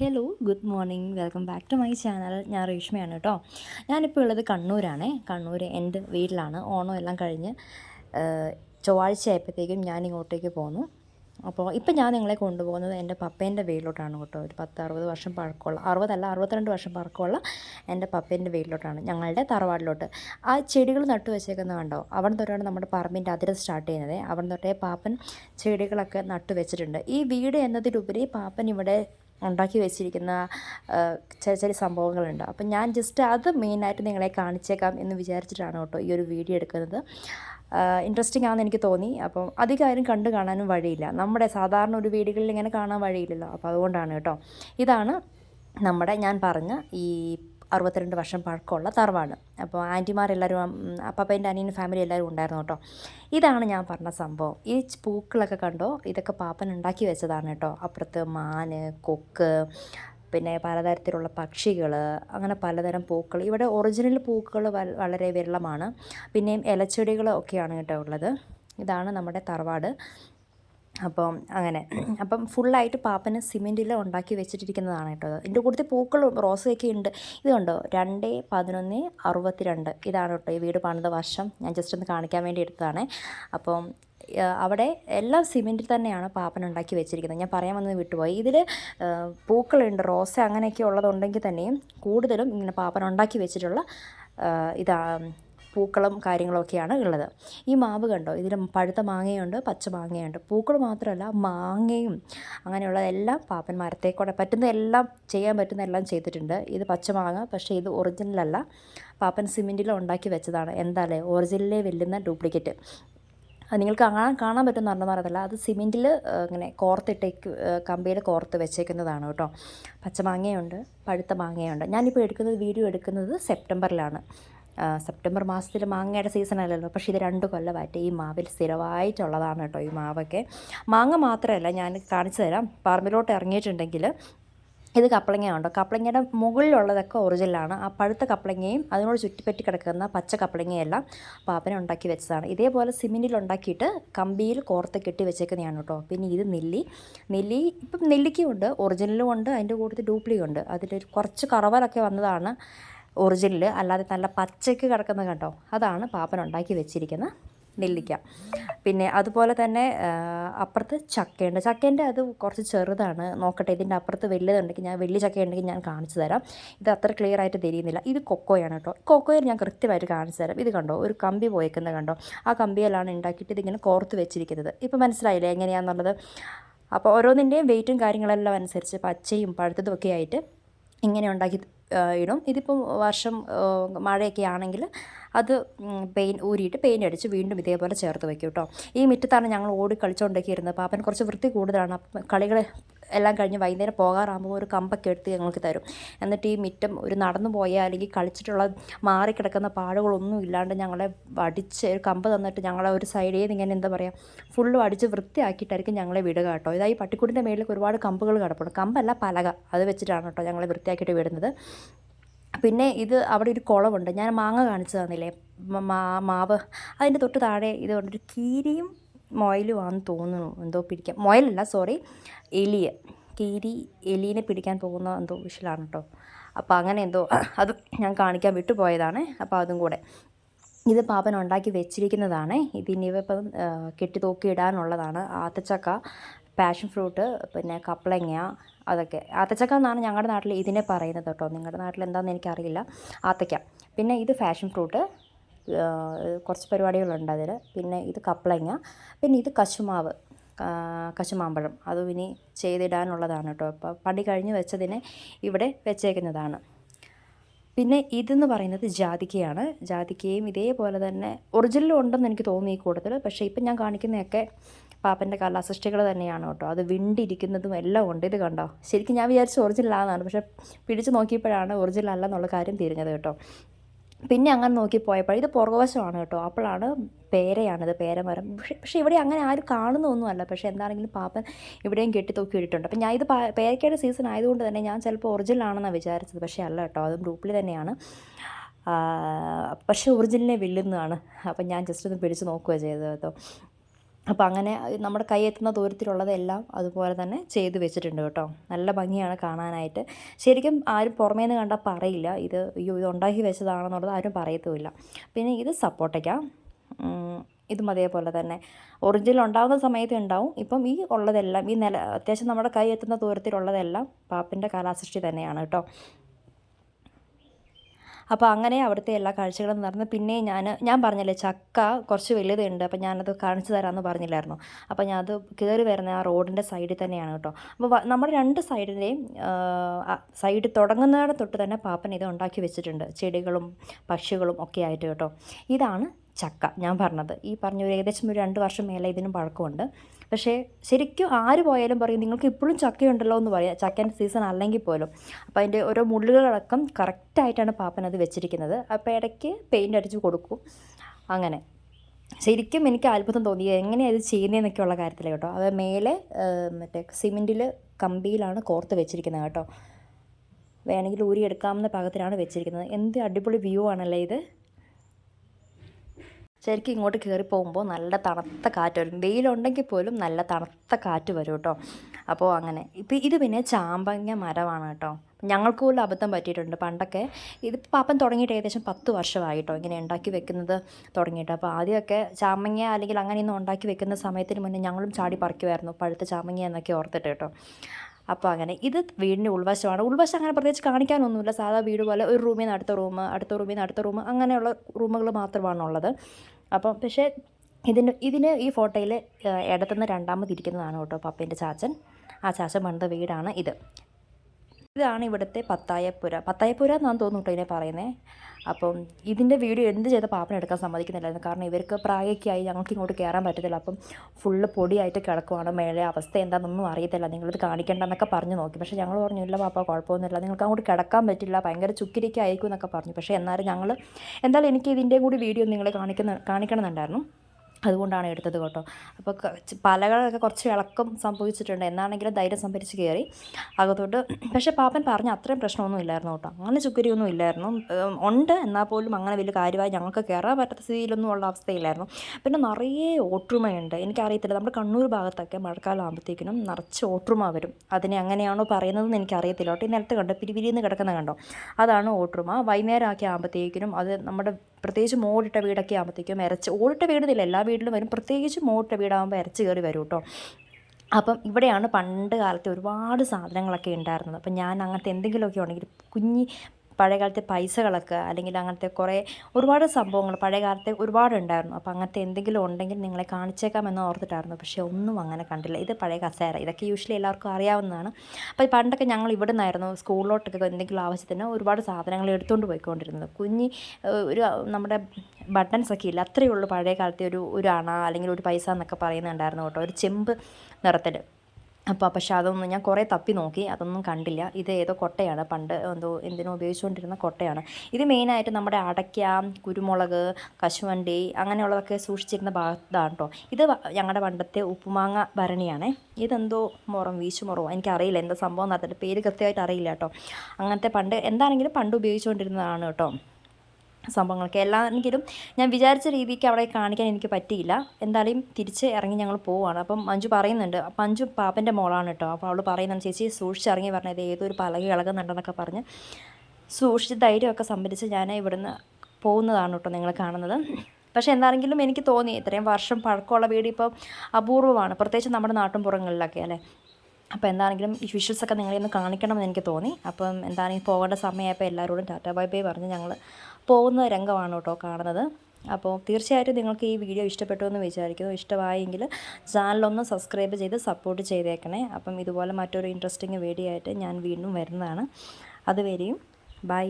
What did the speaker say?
Hello good morning welcome back to my channel ഞാൻ റേഷ്മയാണ് കേട്ടോ ഞാനിപ്പോൾ ഉള്ളത് കണ്ണൂരാണേ. കണ്ണൂർ എന്റെ വീട്ടിലാണ്. ഓണം എല്ലാം കഴിഞ്ഞ് ചൊവ്വാഴ്ച ആയപ്പോഴത്തേക്കും ഞാൻ ഇങ്ങോട്ടേക്ക് പോന്നു. അപ്പോൾ ഇപ്പം ഞാൻ നിങ്ങളെ കൊണ്ടുപോകുന്നത് എന്റെ പപ്പേന്റെ വീട്ടിലോട്ടാണ് കേട്ടോ ഒരു പത്ത് അറുപത് വർഷം പഴക്കമുള്ള അറുപതല്ല അറുപത്തിരണ്ട് വർഷം പഴക്കമുള്ള എന്റെ പപ്പേന്റെ വീട്ടിലോട്ടാണ്. ഞങ്ങളുടെ തറവാടിലോട്ട് ആ ചെടികൾ നട്ടു വെച്ചേക്കുന്നത് കണ്ടോ? അവിടെ തൊട്ടാണ് നമ്മുടെ പറമ്പിന്റെ അതിര് സ്റ്റാർട്ട് ചെയ്യുന്നത്. അവിടെ തൊട്ടേ പാപ്പൻ ചെടികളൊക്കെ നട്ടു വെച്ചിട്ടുണ്ട്. ഈ വീട് എന്നതിലുപരി പാപ്പൻ ഇവിടെ ഉണ്ടാക്കി വെച്ചിരിക്കുന്ന ചെറിയ ചെറിയ സംഭവങ്ങളുണ്ട്. അപ്പം ഞാൻ ജസ്റ്റ് അത് മെയിനായിട്ട് നിങ്ങളെ കാണിച്ചേക്കാം എന്ന് വിചാരിച്ചിട്ടാണ് കേട്ടോ ഈ ഒരു വീഡിയോ എടുക്കുന്നത്. ഇൻട്രസ്റ്റിംഗ് ആണെന്ന് എനിക്ക് തോന്നി. അപ്പം അധികം ആരും കണ്ടു കാണാനും വഴിയില്ല. നമ്മുടെ സാധാരണ ഒരു വീടുകളിൽ ഇങ്ങനെ കാണാൻ വഴിയില്ലല്ലോ. അപ്പോൾ അതുകൊണ്ടാണ് കേട്ടോ. ഇതാണ് നമ്മുടെ ഞാൻ പറഞ്ഞ ഈ അറുപത്തിരണ്ട് വർഷം പഴക്കമുള്ള തറവാട്. അപ്പോൾ ആന്റിമാരെല്ലാവരും അപ്പാപ്പന്റെ അനിയൻ ഫാമിലി എല്ലാവരും ഉണ്ടായിരുന്നു കേട്ടോ. ഇതാണ് ഞാൻ പറഞ്ഞ സംഭവം. ഈ പൂക്കളൊക്കെ കണ്ടോ? ഇതൊക്കെ പാപ്പൻ ഉണ്ടാക്കി വെച്ചതാണ് കേട്ടോ. അപ്പുറത്ത് മാന് കൊക്ക് പിന്നെ പലതരത്തിലുള്ള പക്ഷികൾ അങ്ങനെ പലതരം പൂക്കൾ. ഇവിടെ ഒറിജിനൽ പൂക്കൾ വളരെ വിരളമാണ് പിന്നെയും ഇലച്ചെടികൾ ഒക്കെയാണ് കേട്ടോ ഉള്ളത്. ഇതാണ് നമ്മുടെ തറവാട്. അപ്പം അങ്ങനെ. അപ്പം ഫുള്ളായിട്ട് പാപ്പന് സിമെന്റിൽ ഉണ്ടാക്കി വെച്ചിട്ടിരിക്കുന്നതാണ് കേട്ടോ അത്. കൂടുതൽ പൂക്കളും റോസയൊക്കെ ഉണ്ട്. ഇത് കണ്ടോ? രണ്ട് പതിനൊന്ന് അറുപത്തി രണ്ട് ഇതാണ് കേട്ടോ ഈ വീട് പണിത വർഷം. ഞാൻ ജസ്റ്റ് ഒന്ന് കാണിക്കാൻ വേണ്ടി എടുത്തതാണ്. അപ്പം അവിടെ എല്ലാം സിമെന്റിൽ തന്നെയാണ് പാപ്പൻ ഉണ്ടാക്കി വെച്ചിരിക്കുന്നത്. ഞാൻ പറയാൻ വന്നത് വിട്ടുപോയി. ഇതിൽ പൂക്കളുണ്ട് റോസ അങ്ങനെയൊക്കെ ഉള്ളതുണ്ടെങ്കിൽ തന്നെയും കൂടുതലും ഇങ്ങനെ പാപ്പൻ ഉണ്ടാക്കി വെച്ചിട്ടുള്ള ഇതാ പൂക്കളും കാര്യങ്ങളൊക്കെയാണ് ഉള്ളത്. ഈ മാവ് കണ്ടോ? ഇതിൽ പഴുത്ത മാങ്ങയുണ്ട് പച്ച മാങ്ങയുണ്ട്. പൂക്കൾ മാത്രമല്ല മാങ്ങയും അങ്ങനെയുള്ളതെല്ലാം പാപ്പൻ മരത്തെ കൂടെ പറ്റുന്ന എല്ലാം ചെയ്യാൻ പറ്റുന്ന എല്ലാം ചെയ്തിട്ടുണ്ട്. ഇത് പച്ച മാങ്ങ പക്ഷേ ഇത് ഒറിജിനലല്ല. പാപ്പൻ സിമെന്റിൽ ഉണ്ടാക്കി വെച്ചതാണ്. എന്താല്ലേ? ഒറിജിനലിലെ വെല്ലുന്ന ഡ്യൂപ്ലിക്കറ്റ്. അത് നിങ്ങൾക്ക് കാണാൻ കാണാൻ പറ്റുമെന്ന് പറഞ്ഞെന്ന് അറിയത്തില്ല അത് സിമെന്റിൽ ഇങ്ങനെ കോർത്തിട്ടേക്ക് കമ്പിയിൽ കോർത്ത് വെച്ചേക്കുന്നതാണ് കേട്ടോ. പച്ചമാങ്ങയുണ്ട് പഴുത്ത മാങ്ങയുണ്ട്. ഞാനിപ്പോൾ എടുക്കുന്നത് വീഡിയോ എടുക്കുന്നത് സെപ്റ്റംബറിലാണ്. സെപ്റ്റംബർ മാസത്തിൽ മാങ്ങയുടെ സീസൺ അല്ലല്ലോ. പക്ഷേ ഇത് രണ്ട് കൊല്ലമായിട്ട് ഈ മാവിൽ സ്ഥിരമായിട്ടുള്ളതാണ് കേട്ടോ ഈ മാവൊക്കെ. മാങ്ങ മാത്രമല്ല ഞാൻ കാണിച്ചു തരാം. പറമ്പിലോട്ട് ഇറങ്ങിയിട്ടുണ്ടെങ്കിൽ ഇത് കപ്പളങ്ങ ഉണ്ടോ? കപ്പളങ്ങയുടെ മുകളിലുള്ളതൊക്കെ ഒറിജിനലാണ് ആ പഴുത്ത കപ്പളങ്ങയും അതിനോട് ചുറ്റിപ്പറ്റി കിടക്കുന്ന പച്ച കപ്പളങ്ങയെല്ലാം പാപ്പന ഉണ്ടാക്കി വെച്ചതാണ്. ഇതേപോലെ സിമെന്റിൽ ഉണ്ടാക്കിയിട്ട് കമ്പിയിൽ കോർത്ത് കെട്ടി വെച്ചേക്കുന്നതാണ് കേട്ടോ. പിന്നെ ഇത് നെല്ലി. നെല്ലി ഇപ്പം നെല്ലിക്കയും ഉണ്ട്. ഒറിജിനലും ഉണ്ട്. അതിന്റെ കൂട്ടത്തിൽ ഡ്യൂപ്ലിയും ഉണ്ട്. അതിൽ കുറച്ച് കറവലൊക്കെ വന്നതാണ്. ഒറിജിനൽ അല്ലാതെ നല്ല പച്ചയ്ക്ക് കിടക്കുന്നത് കണ്ടോ? അതാണ് പാപ്പൻ ഉണ്ടാക്കി വെച്ചിരിക്കുന്ന നെല്ലിക്ക. പിന്നെ അതുപോലെ തന്നെ അപ്പുറത്ത് ചക്കയുണ്ട്. ചക്കേന്റെ അത് കുറച്ച് ചെറുതാണ്. നോക്കട്ടെ ഇതിന്റെ അപ്പുറത്ത് വലുതുണ്ടെങ്കിൽ ഞാൻ വലിയ ചക്ക ഉണ്ടെങ്കിൽ ഞാൻ കാണിച്ചു തരാം. ഇത് അത്ര ക്ലിയർ ആയിട്ട് തിരിയുന്നില്ല ഇത് കൊക്കോയാണ് കേട്ടോ. കൊക്കോയിൽ ഞാൻ കൃത്യമായിട്ട് കാണിച്ചു തരാം. ഇത് കണ്ടോ? ഒരു കമ്പി പോയേക്കുന്നത് കണ്ടോ? ആ കമ്പിയിലാണ് ഉണ്ടാക്കിയിട്ട് ഇതിങ്ങനെ കോർത്ത് വെച്ചിരിക്കുന്നത്. ഇപ്പോൾ മനസ്സിലായില്ലേ എങ്ങനെയാണെന്നുള്ളത് അപ്പോൾ ഓരോന്നിന്റെയും വെയിറ്റും കാര്യങ്ങളെല്ലാം അനുസരിച്ച് പച്ചയും പഴുത്തതും ഒക്കെ ആയിട്ട് ഇങ്ങനെ ഉണ്ടാക്കി ഇടും. ഇതിപ്പം വർഷം മഴയൊക്കെ ആണെങ്കിൽ അത് പെയിൻ ഊരിയിട്ട് പെയിന്റ് അടിച്ച് വീണ്ടും ഇതേപോലെ ചേർത്ത് വെക്കും കേട്ടോ ഈ മുറ്റത്താണ് ഞങ്ങൾ ഓടി കളിച്ചുകൊണ്ടൊക്കെ ഇരുന്നത് പാപ്പൻ കുറച്ച് വൃത്തി കൂടുതലാണ്. കളികൾ എല്ലാം കഴിഞ്ഞ് വൈകുന്നേരം പോകാറാകുമ്പോൾ ഒരു കമ്പൊക്കെ എടുത്ത് ഞങ്ങൾക്ക് തരും. എന്നിട്ട് ഈ മുറ്റം ഒരു നടന്നു പോയ അല്ലെങ്കിൽ കളിച്ചിട്ടുള്ള മാറിക്കിടക്കുന്ന പാടുകളൊന്നും ഇല്ലാണ്ട് ഞങ്ങളെ വടിച്ച് ഒരു കമ്പ് തന്നിട്ട് ഞങ്ങളെ ഒരു സൈഡിൽ നിന്ന് ഇങ്ങനെ എന്താ പറയുക ഫുള്ളും അടിച്ച് വൃത്തിയാക്കിയിട്ടായിരിക്കും ഞങ്ങളെ വിടുക കേട്ടോ. ഇതായി പട്ടിക്കുടിന്റെ മേളിലേക്ക് ഒരുപാട് കമ്പുകൾ കിടപ്പുണ്ട്. കമ്പല്ല പലക. അത് വെച്ചിട്ടാണ് കേട്ടോ ഞങ്ങളെ വൃത്തിയാക്കിയിട്ട് വിടുന്നത്. പിന്നെ ഇത് അവിടെ ഒരു കുളമുണ്ട്. ഞാൻ മാങ്ങ കാണിച്ചു തന്നില്ലേ? മാവ്. അതിന്റെ തൊട്ട് താഴെ ഇതുകൊണ്ടൊരു കീരിയും മുയലും ആണെന്ന് തോന്നുന്നു. എന്തോ പിടിക്കാൻ മൊയലല്ല സോറി എലിയ കീരി എലീനെ പിടിക്കാൻ പോകുന്ന എന്തോ വിഷലാണ് കേട്ടോ അപ്പോൾ അങ്ങനെ എന്തോ അത് ഞാൻ കാണിക്കാൻ വിട്ടുപോയതാണ്. അപ്പോൾ അതും കൂടെ. ഇത് പാപ്പൻ ഉണ്ടാക്കി വെച്ചിരിക്കുന്നതാണ്. ഇതിനിപ്പം കെട്ടി തൂക്കി ഇടാനുള്ളതാണ് ആത്തച്ചക്ക പാഷൻ ഫ്രൂട്ട് പിന്നെ കപ്പളങ്ങ അതൊക്കെ. ആത്തച്ചക്ക എന്നാണ് ഞങ്ങളുടെ നാട്ടിൽ ഇതിനെ പറയുന്നത് കേട്ടോ നിങ്ങളുടെ നാട്ടിൽ എന്താണെന്ന് എനിക്കറിയില്ല. ആത്തയ്ക്ക പിന്നെ ഇത് ഫാഷൻ ഫ്രൂട്ട്. കുറച്ച് പരിപാടികളുണ്ട് അതിൽ പിന്നെ ഇത് കപ്ലങ്ങ പിന്നെ ഇത് കശുമാവ് കശുമാമ്പഴം. അതും ഇനി ചെയ്തിടാനുള്ളതാണ് കേട്ടോ. അപ്പോൾ പണി കഴിഞ്ഞ് വെച്ചതിനെ ഇവിടെ വെച്ചേക്കുന്നതാണ്. പിന്നെ ഇതെന്ന് പറയുന്നത് ജാതിക്കയാണ്. ജാതിക്കയും ഇതേപോലെ തന്നെ ഒറിജിനലും ഉണ്ടെന്ന് എനിക്ക് തോന്നി ഈ കൂട്ടത്തിൽ പക്ഷേ ഇപ്പം ഞാൻ കാണിക്കുന്നതൊക്കെ പാപ്പന്റെ കലാസൃഷ്ടികൾ തന്നെയാണ് കേട്ടോ. അത് വിണ്ടിരിക്കുന്നതും എല്ലാം ഉണ്ട്. ഇത് കണ്ടോ? ശരിക്കും ഞാൻ വിചാരിച്ചു ഒറിജിനൽ ആണെന്നാണ്. പക്ഷേ പിടിച്ച് നോക്കിയപ്പോഴാണ് ഒറിജിനൽ അല്ല എന്നുള്ള കാര്യം തിരിഞ്ഞത് കേട്ടോ. പിന്നെ അങ്ങനെ നോക്കി പോയപ്പോൾ ഇത് പുറകുവശമാണ് കേട്ടോ. അപ്പോഴാണ് പേരയാണിത് പേരമരം. പക്ഷേ പക്ഷേ ഇവിടെ അങ്ങനെ ആരും കാണുന്നൊന്നുമല്ല. പക്ഷേ എന്താണെങ്കിലും പാപ്പൻ ഇവിടെയും കെട്ടി തൂക്കി ഇട്ടിട്ടുണ്ട്. അപ്പം ഞാൻ ഇത് പേരയ്ക്കയുടെ സീസൺ ആയതുകൊണ്ട് തന്നെ ഞാൻ ചിലപ്പോൾ ഒറിജിനൽ ആണെന്നാണ് വിചാരിച്ചത്. പക്ഷേ അല്ല കേട്ടോ അതും ഗ്രൂപ്പിൽ തന്നെയാണ്. പക്ഷേ ഒറിജിനലിനെ വില്ലുന്നതാണ്. അപ്പം ഞാൻ ജസ്റ്റ് ഒന്ന് പിടിച്ച് നോക്കുകയാണ് ചെയ്തത് കേട്ടോ. അപ്പോൾ അങ്ങനെ നമ്മുടെ കൈ എത്തുന്ന ദൂരത്തിലുള്ളതെല്ലാം അതുപോലെ തന്നെ ചെയ്ത് വെച്ചിട്ടുണ്ട് കേട്ടോ. നല്ല ഭംഗിയാണ് കാണാനായിട്ട്. ശരിക്കും ആരും പുറമേ നിന്ന് കണ്ടാൽ പറയില്ല. ഇത് അയ്യോ ഇത് ഉണ്ടാക്കി വെച്ചതാണെന്നുള്ളത് ആരും പറയത്തുമില്ല. പിന്നെ ഇത് സപ്പോട്ടയ്ക്ക. ഇതും അതേപോലെ തന്നെ. ഒറിജിനൽ ഉണ്ടാകുന്ന സമയത്ത് ഉണ്ടാവും. ഇപ്പം ഈ ഉള്ളതെല്ലാം ഈ നില അത്യാവശ്യം നമ്മുടെ കൈ എത്തുന്ന ദൂരത്തിലുള്ളതെല്ലാം പാപ്പിന്റെ കലാസൃഷ്ടി തന്നെയാണ് കേട്ടോ. അപ്പോൾ അങ്ങനെ അവിടുത്തെ എല്ലാ കാഴ്ചകളും നടന്ന് പിന്നെ ഞാൻ ഞാൻ പറഞ്ഞല്ലേ ചക്ക കുറച്ച് വലുതുണ്ട് അപ്പോൾ ഞാനത് കാണിച്ചു തരാമെന്ന് പറഞ്ഞില്ലായിരുന്നു. അപ്പോൾ ഞാൻ അത് കയറി വരുന്ന ആ റോഡിന്റെ സൈഡിൽ തന്നെയാണ് കേട്ടോ. അപ്പോൾ നമ്മുടെ രണ്ട് സൈഡിന്റെയും സൈഡ് തുടങ്ങുന്നതിനെ തൊട്ട് തന്നെ പാപ്പൻ ഇത് ഉണ്ടാക്കി വെച്ചിട്ടുണ്ട്. ചെടികളും പക്ഷികളും ഒക്കെ ആയിട്ട് കേട്ടോ. ഇതാണ് ചക്ക ഞാൻ പറഞ്ഞത്. ഈ പറഞ്ഞ ഒരു ഏകദേശം ഒരു രണ്ട് വർഷം മേലെ ഇതിനും പഴക്കമുണ്ട്. പക്ഷേ ശരിക്കും ആര് പോയാലും പറയും നിങ്ങൾക്ക് ഇപ്പോഴും ചക്കയുണ്ടല്ലോ എന്ന് പറയാം ചക്കേന്റെ സീസൺ അല്ലെങ്കിൽ പോലും. അപ്പോൾ അതിന്റെ ഓരോ മുള്ളുകളടക്കം കറക്റ്റായിട്ടാണ് പാപ്പൻ അത് വെച്ചിരിക്കുന്നത്. അപ്പോൾ ഇടയ്ക്ക് പെയിന്റ് അടിച്ച് കൊടുക്കും. അങ്ങനെ. ശരിക്കും എനിക്ക് അത്ഭുതം തോന്നി എങ്ങനെയാണ് ഇത് ചെയ്യുന്നതെന്നൊക്കെയുള്ള കാര്യത്തിൽ കേട്ടോ. അത് മേലെ മറ്റേ സിമെന്റിൽ കമ്പിയിലാണ് കോർത്ത് വെച്ചിരിക്കുന്നത് കേട്ടോ. വേണമെങ്കിൽ ഊരി എടുക്കാവുന്ന പാകത്തിലാണ് വെച്ചിരിക്കുന്നത്. എന്ത് അടിപൊളി വ്യൂ ആണല്ലേ ഇത്. ശരിക്കും ഇങ്ങോട്ട് കയറി പോകുമ്പോൾ നല്ല തണുത്ത കാറ്റ് വരും. വെയിലുണ്ടെങ്കിൽ പോലും നല്ല തണുത്ത കാറ്റ് വരും കേട്ടോ. അപ്പോൾ അങ്ങനെ. ഇപ്പം ഇത് പിന്നെ ചാമ്പങ്ങ മരമാണ് കേട്ടോ. ഞങ്ങൾക്ക് പോലും അബദ്ധം പറ്റിയിട്ടുണ്ട്. പണ്ടൊക്കെ ഇത് പാപ്പൻ തുടങ്ങിയിട്ട് ഏകദേശം പത്ത് വർഷമായിട്ടോ ഇങ്ങനെ ഉണ്ടാക്കി വെക്കുന്നത് തുടങ്ങിയിട്ട്. അപ്പോൾ ആദ്യമൊക്കെ ചാമ്പങ്ങ അല്ലെങ്കിൽ അങ്ങനെയൊന്നും ഉണ്ടാക്കി വെക്കുന്ന സമയത്തിന് മുന്നേ ഞങ്ങളും ചാടി പറിക്കുമായിരുന്നു. പഴുത്ത ചാമ്പങ്ങ എന്നൊക്കെ ഓർത്തിട്ട് കേട്ടോ. അപ്പോൾ അങ്ങനെ ഇത് വീടിന്റെ ഉൾവശമാണ്. ഉൾവശം അങ്ങനെ പ്രത്യേകിച്ച് കാണിക്കാനൊന്നുമില്ല. സാധാ വീട് പോലെ ഒരു റൂമിൽ നിന്ന് അടുത്ത റൂം അടുത്ത റൂമിൽ നിന്ന് അടുത്ത റൂം അങ്ങനെയുള്ള റൂമുകൾ മാത്രമാണ് ഉള്ളത്. അപ്പം പക്ഷേ ഇതിന് ഇതിന് ഈ ഫോട്ടോയിൽ ഇടത്തുനിന്ന് രണ്ടാമത് ഇരിക്കുന്നതാണ് കേട്ടോ പപ്പേന്റെ ചാച്ചൻ. ആ ചാച്ചൻ പണിത വീടാണ് ഇത്. ഇതാണ് ഇവിടുത്തെ പത്തായപ്പുര. പത്തായപ്പുര എന്നാണ് തോന്നുന്നു ഇതിനെ പറയുന്നത് അപ്പം ഇതിന്റെ വീഡിയോ എന്ത് ചെയ്ത പാപ്പന എടുക്കാൻ സമ്മതിക്കുന്നില്ലായിരുന്നു. കാരണം ഇവർക്ക് പ്രായമൊക്കെ ആയി ഞങ്ങൾക്ക് ഇങ്ങോട്ട് കയറാൻ പറ്റത്തില്ല. അപ്പം ഫുള്ള് പൊടിയായിട്ട് കിടക്കുവാണ്. മേലെ അവസ്ഥ എന്താണെന്നൊന്നും അറിയത്തില്ല. നിങ്ങളിത് കാണിക്കേണ്ടെന്നൊക്കെ പറഞ്ഞു നോക്കി. പക്ഷേ ഞങ്ങൾ പറഞ്ഞു ഇല്ല പാപ്പ കുഴപ്പമൊന്നുമില്ല. നിങ്ങൾക്ക് അങ്ങോട്ട് കിടക്കാൻ പറ്റില്ല. ഭയങ്കര ചുക്കിരിക്കായിരിക്കും എന്നൊക്കെ പറഞ്ഞു. പക്ഷേ എന്നാലും ഞങ്ങൾ എന്തായാലും എനിക്ക് ഇതിന്റെയും കൂടി വീഡിയോ നിങ്ങളെ കാണിക്കുന്ന കാണിക്കണമെന്നുണ്ടായിരുന്നു. അതുകൊണ്ടാണ് എടുത്തത് കേട്ടോ. അപ്പോൾ പലകളൊക്കെ കുറച്ച് ഇളക്കം സംഭവിച്ചിട്ടുണ്ട്. എന്നാണെങ്കിലും ധൈര്യം സംഭരിച്ച് കയറി. അകത്തോട്ട് പക്ഷേ പാപ്പൻ പറഞ്ഞ അത്രയും പ്രശ്നമൊന്നും ഇല്ലായിരുന്നു കേട്ടോ. അങ്ങനെ ചുക്കരിയൊന്നും ഇല്ലായിരുന്നു. ഉണ്ട്. എന്നാൽ പോലും അങ്ങനെ വലിയ കാര്യമായി ഞങ്ങൾക്ക് കയറാൻ പറ്റാത്ത സ്ഥിതിയിലൊന്നും ഉള്ള അവസ്ഥയില്ലായിരുന്നു. പിന്നെ നിറയെ ഓട്ടുമയുണ്ട് എനിക്കറിയത്തില്ല. നമ്മുടെ കണ്ണൂർ ഭാഗത്തൊക്കെ മഴക്കാലം ആകുമ്പോഴത്തേക്കിനും നിറച്ച് ഓട്ടുമ വരും. അതിനെ അങ്ങനെയാണോ പറയുന്നതെന്ന് എനിക്കറിയത്തില്ല കേട്ടോ. ഈ നിലത്ത് കണ്ടോ? പിരിവിരിന്ന് കിടക്കുന്ന കണ്ടോ? അതാണ് ഓട്ടുമ വൈകുന്നേരം ആക്കി ആകുമ്പോഴത്തേക്കിനും അത് നമ്മുടെ പ്രത്യേകിച്ച് മോടിട്ട വീടൊക്കെ ആകുമ്പോഴത്തേക്കും ഇരച്ച് ഓടിട്ട വീടുന്നില്ല എല്ലാ വീട്ടിലും വരും. പ്രത്യേകിച്ച് മോടിട്ട വീടാകുമ്പോൾ ഇരച്ച് കയറി വരും കേട്ടോ. അപ്പം ഇവിടെയാണ് പണ്ട് കാലത്ത് ഒരുപാട് സാധനങ്ങളൊക്കെ ഉണ്ടായിരുന്നത്. അപ്പം ഞാൻ അങ്ങനത്തെ എന്തെങ്കിലുമൊക്കെ ഉണ്ടെങ്കിൽ കുഞ്ഞി പഴയകാലത്തെ പൈസകളൊക്കെ അല്ലെങ്കിൽ അങ്ങനത്തെ കുറേ ഒരുപാട് സംഭവങ്ങൾ പഴയകാലത്തെ ഒരുപാട് ഉണ്ടായിരുന്നു അപ്പോൾ അങ്ങനത്തെ എന്തെങ്കിലും ഉണ്ടെങ്കിൽ നിങ്ങളെ കാണിച്ചേക്കാമെന്ന് ഓർത്തിട്ടായിരുന്നു. പക്ഷേ ഒന്നും അങ്ങനെ കണ്ടില്ല. ഇത് പഴയ കസേര. ഇതൊക്കെ യൂഷ്വലി എല്ലാവർക്കും അറിയാവുന്നതാണ്. അപ്പോൾ പണ്ടൊക്കെ ഞങ്ങൾ ഇവിടെ നിന്നായിരുന്നു സ്കൂളിലോട്ടൊക്കെ എന്തെങ്കിലും ആവശ്യത്തിന് ഒരുപാട് സാധനങ്ങൾ എടുത്തുകൊണ്ട് പോയിക്കൊണ്ടിരുന്നത്. കുഞ്ഞി ഒരു നമ്മുടെ ബട്ടൺസ് ഒക്കെ ഇല്ല അത്രയേ ഉള്ളൂ പഴയ കാലത്തെ ഒരു ഒരു അണ അല്ലെങ്കിൽ ഒരു പൈസ എന്നൊക്കെ പറയുന്നുണ്ടായിരുന്നു കേട്ടോ. ഒരു ചെമ്പ് നിറത്തിൽ. അപ്പോൾ പക്ഷെ അതൊന്നും ഞാൻ കുറേ തപ്പി നോക്കി അതൊന്നും കണ്ടില്ല. ഇത് ഏതോ കൊട്ടയാണ് പണ്ട് എന്തോ എന്തിനോ ഉപയോഗിച്ചുകൊണ്ടിരുന്ന കൊട്ടയാണ്. ഇത് മെയിനായിട്ട് നമ്മുടെ അടയ്ക്ക കുരുമുളക് കശുവണ്ടി അങ്ങനെയുള്ളതൊക്കെ സൂക്ഷിച്ചിരുന്ന ഭാഗത്താണ് കേട്ടോ ഇത് ഞങ്ങളുടെ പണ്ടത്തെ ഉപ്പുമാങ്ങ ഭരണിയാണേ. ഇതെന്തോ മുറം വീശുമുറോ എനിക്കറിയില്ല. എന്താ സംഭവം എന്നതിന്റെ പേര് കൃത്യമായിട്ട് അറിയില്ല കേട്ടോ അങ്ങനത്തെ പണ്ട് എന്താണെങ്കിലും പണ്ട് ഉപയോഗിച്ചുകൊണ്ടിരുന്നതാണ് കേട്ടോ സംഭവങ്ങളൊക്കെ. എല്ലാമെങ്കിലും ഞാൻ വിചാരിച്ച രീതിക്ക് അവിടെ കാണിക്കാൻ എനിക്ക് പറ്റിയില്ല. എന്തായാലും തിരിച്ച് ഇറങ്ങി ഞങ്ങൾ പോവുകയാണ് അപ്പം മഞ്ജു പറയുന്നുണ്ട് അപ്പം മഞ്ജു പാപ്പന്റെ മോളാണ് കേട്ടോ അപ്പോൾ അവൾ പറയുന്നുണ്ട് ചേച്ചി സൂക്ഷിച്ചിറങ്ങി പറഞ്ഞത് ഏതൊരു പലക ഇളകുന്നുണ്ടെന്നൊക്കെ പറഞ്ഞ് സൂക്ഷിച്ച് ധൈര്യമൊക്കെ സംഭരിച്ച് ഞാൻ ഇവിടുന്ന് പോകുന്നതാണ് കേട്ടോ നിങ്ങൾ കാണുന്നത്. പക്ഷേ എന്താണെങ്കിലും എനിക്ക് തോന്നി ഇത്രയും വർഷം പഴക്കമുള്ള വീട് ഇപ്പോൾ അപൂർവമാണ്. പ്രത്യേകിച്ച് നമ്മുടെ നാട്ടിൻപുറങ്ങളിലൊക്കെ അല്ലേ? അപ്പോൾ എന്താണെങ്കിലും ഈ വിഷ്വൽസൊക്കെ നിങ്ങളെ ഒന്ന് കാണിക്കണമെന്ന് എനിക്ക് തോന്നി. അപ്പം എന്താണെങ്കിൽ പോകേണ്ട സമയമായപ്പോൾ എല്ലാവരോടും ടാറ്റ ബൈ ബൈ പറഞ്ഞ് ഞങ്ങൾ പോകുന്ന രംഗമാണ് കേട്ടോ കാണുന്നത്. അപ്പോൾ തീർച്ചയായിട്ടും നിങ്ങൾക്ക് ഈ വീഡിയോ ഇഷ്ടപ്പെട്ടു എന്ന് വിചാരിക്കുന്നു. ഇഷ്ടമായെങ്കിൽ ചാനലൊന്ന് സബ്സ്ക്രൈബ് ചെയ്ത് സപ്പോർട്ട് ചെയ്തേക്കണേ. അപ്പം ഇതുപോലെ മറ്റൊരു ഇൻട്രസ്റ്റിംഗ് വീഡിയോ ആയിട്ട് ഞാൻ വീണ്ടും വരുന്നതാണ്. അതുവരെയും ബൈ.